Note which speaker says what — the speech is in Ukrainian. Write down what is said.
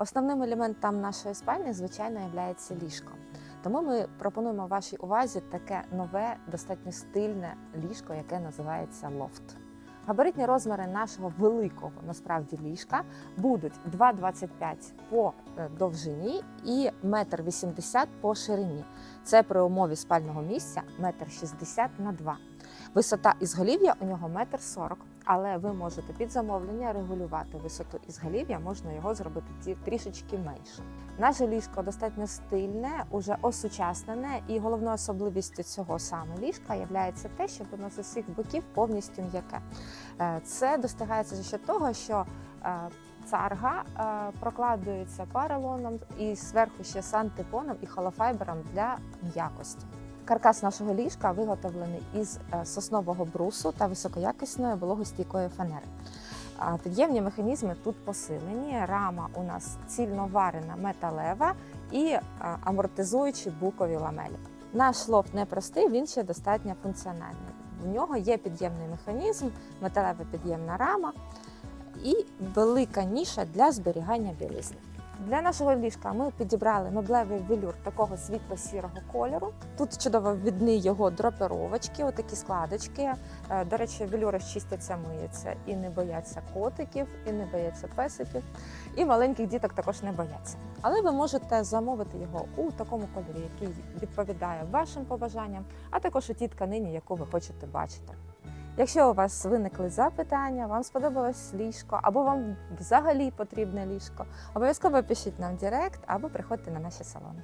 Speaker 1: Основним елементом нашої спальні, звичайно, є ліжко. Тому ми пропонуємо вашій увазі таке нове, достатньо стильне ліжко, яке називається лофт. Габаритні розміри нашого великого насправді ліжка будуть 2,25 по е, довжині і 1,80 м по ширині. Це при умові спального місця 1,60 м на 2 Висота ізголів'я у нього 1,40 м, але ви можете під замовлення регулювати висоту ізголів'я, можна його зробити трішечки менше. Наше ліжко достатньо стильне, уже осучаснене, і головною особливістю цього саме ліжка є те, що воно з усіх боків повністю м'яке. Е, Це достигається за счет того, що е, царга е, прокладується паралоном і зверху ще з антипоном і холофайбером для м'якості. Каркас нашого ліжка виготовлений із е, соснового брусу та високоякісної вологостійкої фанери. Під'ємні механізми тут посилені. Рама у нас цільноварена металева і е, амортизуючі букові ламелі. Наш лофт не простий, він ще достатньо функціональний. В нього є під'ємний механізм, металева під'ємна рама і велика ніша для зберігання білизни. Для нашого ліжка ми підібрали меблевий велюр такого світло-сірого кольору. Тут чудово видні його драпировочки, отакі складочки. Е, До речі, велюри чистяться, миються і не бояться котиків, і не бояться песиків, і маленьких діток також не бояться. Але ви можете замовити його у такому кольорі, який відповідає вашим побажанням, а також у тій тканині, яку ви хочете бачити. Якщо у вас виникли запитання, вам сподобалось ліжко, або вам взагалі потрібне ліжко, обов'язково пишіть нам в Директ або приходьте на наші салони.